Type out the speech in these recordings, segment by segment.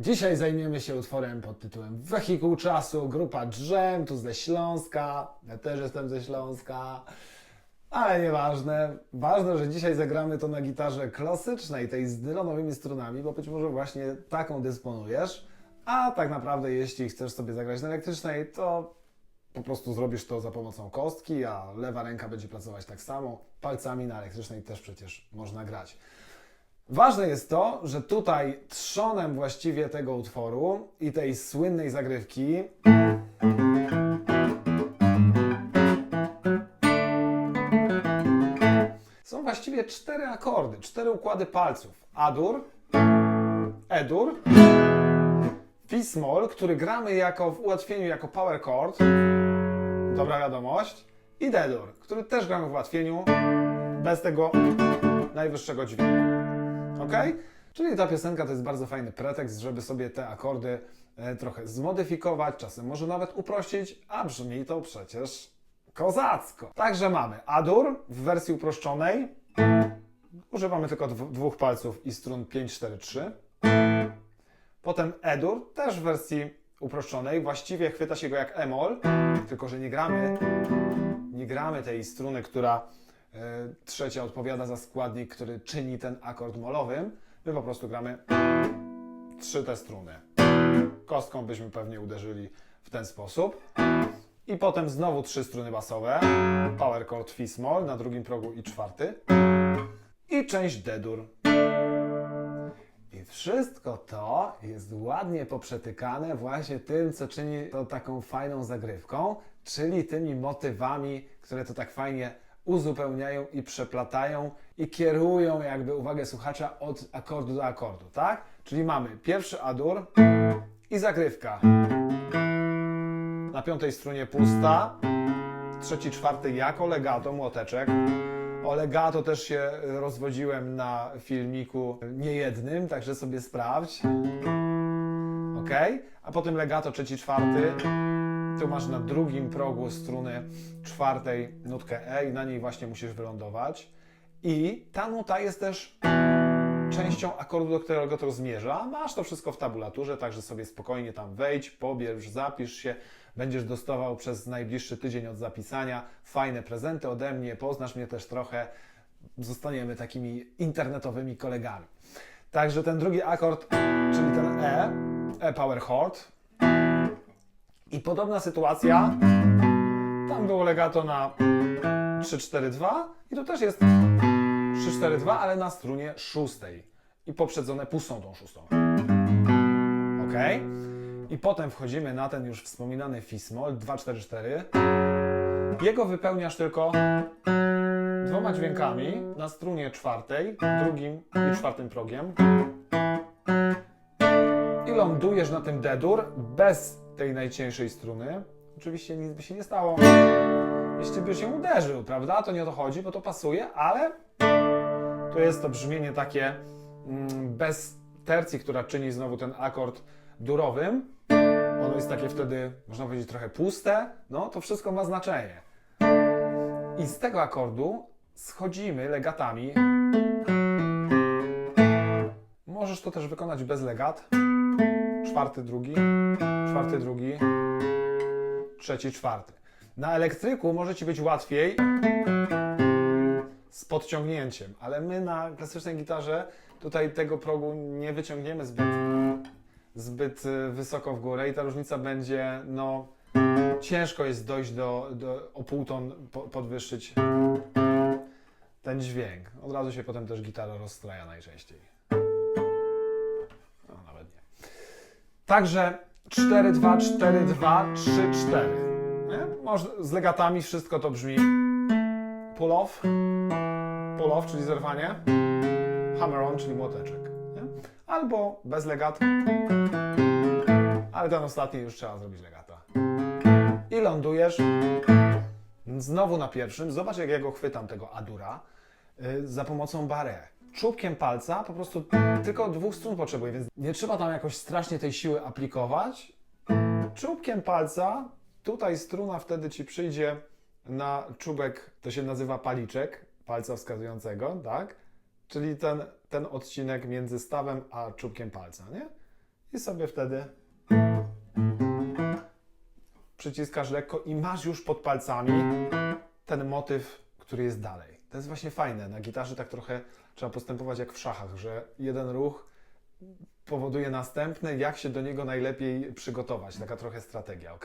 Dzisiaj zajmiemy się utworem pod tytułem Wehikuł Czasu, grupa Drzem, tu ze Śląska. Ja też jestem ze Śląska. Ale nieważne. Ważne, że dzisiaj zagramy to na gitarze klasycznej, tej z nylonowymi strunami, bo być może właśnie taką dysponujesz. A tak naprawdę, jeśli chcesz sobie zagrać na elektrycznej, to po prostu zrobisz to za pomocą kostki, a lewa ręka będzie pracować tak samo. Palcami na elektrycznej też przecież można grać. Ważne jest to, że tutaj trzonem właściwie tego utworu i tej słynnej zagrywki są właściwie cztery akordy, cztery układy palców. Adur, E-dur, Fi-smol, który gramy jako w ułatwieniu jako power chord, dobra wiadomość, i D-dur, który też gramy w ułatwieniu bez tego najwyższego dźwięku. Ok? Czyli ta piosenka to jest bardzo fajny pretekst, żeby sobie te akordy e, trochę zmodyfikować, czasem może nawet uprościć, a brzmi to przecież kozacko. Także mamy Adur w wersji uproszczonej. Używamy tylko dw- dwóch palców i strun 5, 4, 3. Potem E-dur, też w wersji uproszczonej. Właściwie chwyta się go jak E-moll, tylko że nie gramy, nie gramy tej struny, która trzecia odpowiada za składnik, który czyni ten akord molowym. My po prostu gramy trzy te struny. Kostką byśmy pewnie uderzyli w ten sposób. I potem znowu trzy struny basowe. Power chord Fi-small na drugim progu i czwarty. I część D-dur. I wszystko to jest ładnie poprzetykane właśnie tym, co czyni to taką fajną zagrywką, czyli tymi motywami, które to tak fajnie uzupełniają i przeplatają i kierują jakby uwagę słuchacza od akordu do akordu, tak? Czyli mamy pierwszy adur i zagrywka. Na piątej strunie pusta, trzeci, czwarty jako legato, młoteczek. O legato też się rozwodziłem na filmiku niejednym, także sobie sprawdź. Ok? A potem legato trzeci, czwarty. Tu masz na drugim progu struny czwartej nutkę E i na niej właśnie musisz wylądować. I ta nuta jest też częścią akordu, do którego to zmierza. Masz to wszystko w tabulaturze, także sobie spokojnie tam wejdź, pobierz, zapisz się. Będziesz dostawał przez najbliższy tydzień od zapisania fajne prezenty ode mnie, poznasz mnie też trochę. Zostaniemy takimi internetowymi kolegami. Także ten drugi akord, czyli ten E, E power chord. I podobna sytuacja. Tam było legato na 3-4-2 i tu też jest 3-4-2, ale na strunie szóstej i poprzedzone pustą tą szóstą. Ok? I potem wchodzimy na ten już wspominany Fismol 2-4-4. Jego wypełniasz tylko dwoma dźwiękami na strunie czwartej, drugim i czwartym progiem. I lądujesz na tym D-dur bez tej najcieńszej struny. Oczywiście nic by się nie stało, jeśli by się uderzył, prawda? To nie o to chodzi, bo to pasuje, ale to jest to brzmienie takie mm, bez tercji, która czyni znowu ten akord durowym. Ono jest takie wtedy, można powiedzieć, trochę puste. No, to wszystko ma znaczenie. I z tego akordu schodzimy legatami. Możesz to też wykonać bez legat. Czwarty, drugi, czwarty, drugi, trzeci, czwarty. Na elektryku może Ci być łatwiej z podciągnięciem, ale my na klasycznej gitarze tutaj tego progu nie wyciągniemy zbyt, zbyt y, wysoko w górę i ta różnica będzie, no, ciężko jest dojść do, do o pół ton po, podwyższyć ten dźwięk. Od razu się potem też gitara rozstraja najczęściej. Także 4, 2, 4, 2, 3, 4. Nie? Może z legatami wszystko to brzmi pull off, pull off, czyli zerwanie, hammer on, czyli młoteczek. Nie? Albo bez legat, ale ten ostatni już trzeba zrobić legata. I lądujesz znowu na pierwszym. Zobacz, jak ja go chwytam, tego adura, y, za pomocą barre. Czubkiem palca po prostu tylko dwóch strun potrzebuję, więc nie trzeba tam jakoś strasznie tej siły aplikować. Czubkiem palca, tutaj struna wtedy ci przyjdzie na czubek, to się nazywa paliczek palca wskazującego, tak? Czyli ten, ten odcinek między stawem a czubkiem palca, nie? i sobie wtedy przyciskasz lekko i masz już pod palcami ten motyw, który jest dalej. To jest właśnie fajne. Na gitarze tak trochę trzeba postępować jak w szachach, że jeden ruch powoduje następny, jak się do niego najlepiej przygotować. Taka trochę strategia, ok?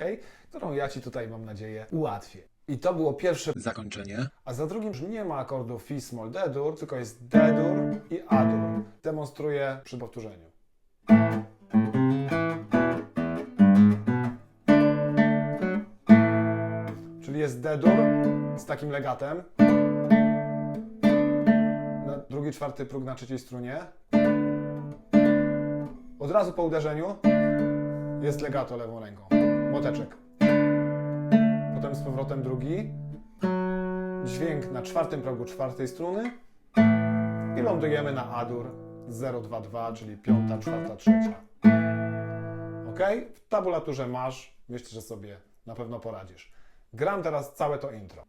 Którą ja Ci tutaj mam nadzieję ułatwię. I to było pierwsze Zakończenie. a za drugim już nie ma akordów Fi, Small, D-dur, tylko jest D-dur i A-dur. Demonstruję przy powtórzeniu. Czyli jest D-dur z takim legatem. Drugi, czwarty próg na trzeciej strunie. Od razu po uderzeniu jest legato lewą ręką. Młoteczek. Potem z powrotem drugi dźwięk na czwartym progu czwartej struny i lądujemy na A-dur 022, czyli piąta, czwarta, trzecia. Ok? W tabulaturze masz, myślę, że sobie na pewno poradzisz. Gram teraz całe to intro.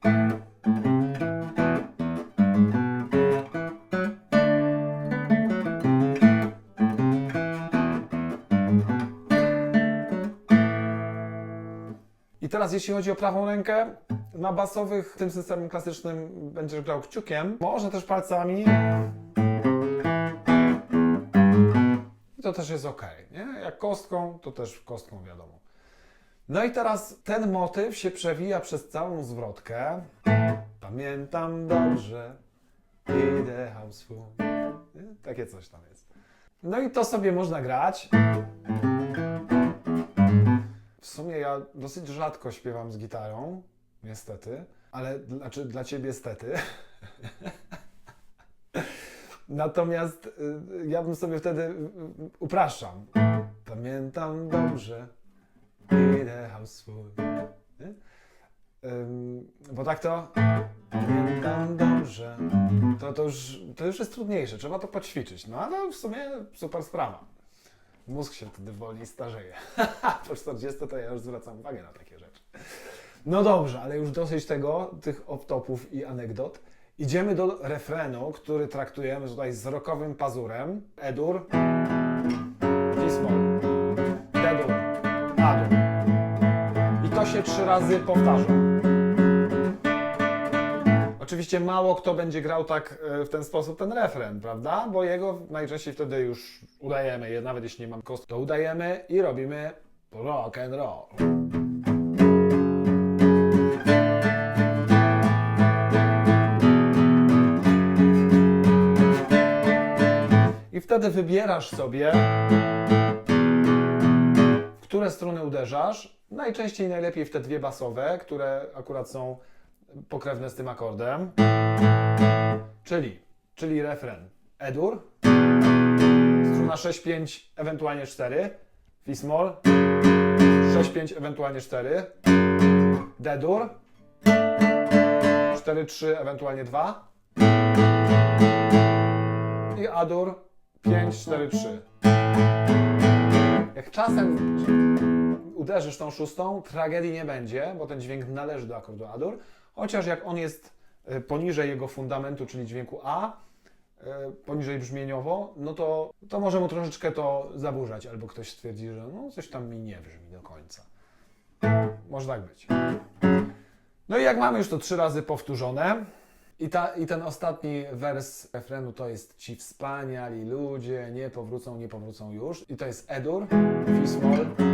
Teraz jeśli chodzi o prawą rękę, na basowych tym systemem klasycznym będziesz grał kciukiem, może też palcami. I to też jest ok, nie? Jak kostką, to też kostką wiadomo. No i teraz ten motyw się przewija przez całą zwrotkę. Pamiętam dobrze, idę hausfu. Nie? Takie coś tam jest. No i to sobie można grać. Sumie ja dosyć rzadko śpiewam z gitarą, niestety, ale znaczy dla ciebie stety. Natomiast y, ja bym sobie wtedy y, y, upraszczam. Pamiętam dobrze, idę swój. Bo tak to pamiętam dobrze. To, to, już, to już jest trudniejsze, trzeba to poćwiczyć. No ale w sumie super sprawa. Mózg się wtedy wolniej starzeje. po 40 to ja już zwracam uwagę na takie rzeczy. No dobrze, ale już dosyć tego, tych off-topów i anegdot. Idziemy do refrenu, który traktujemy tutaj z rokowym pazurem. Edur, Wismol, Dedur, Adur. I to się trzy razy powtarza. Oczywiście mało kto będzie grał tak e, w ten sposób ten refren, prawda? Bo jego najczęściej wtedy już udajemy, je- nawet jeśli nie mam kost, to udajemy i robimy rock and roll. I wtedy wybierasz sobie, w które struny uderzasz. Najczęściej najlepiej w te dwie basowe, które akurat są pokrewne z tym akordem. Czyli, czyli refren Struna 6-5, ewentualnie 4, Fi-small, 6-5, ewentualnie 4, D-dur, 4-3, ewentualnie 2 i A-dur 5-4-3. Jak czasem uderzysz tą szóstą, tragedii nie będzie, bo ten dźwięk należy do akordu A-dur, chociaż jak on jest e, poniżej jego fundamentu, czyli dźwięku A, poniżej brzmieniowo, no to, to może mu troszeczkę to zaburzać, albo ktoś stwierdzi, że no coś tam mi nie brzmi do końca. Może tak być. No i jak mamy już to trzy razy powtórzone, i, ta, I ten ostatni wers refrenu to jest Ci wspaniali ludzie, nie powrócą, nie powrócą już. I to jest Edur, Fi-small,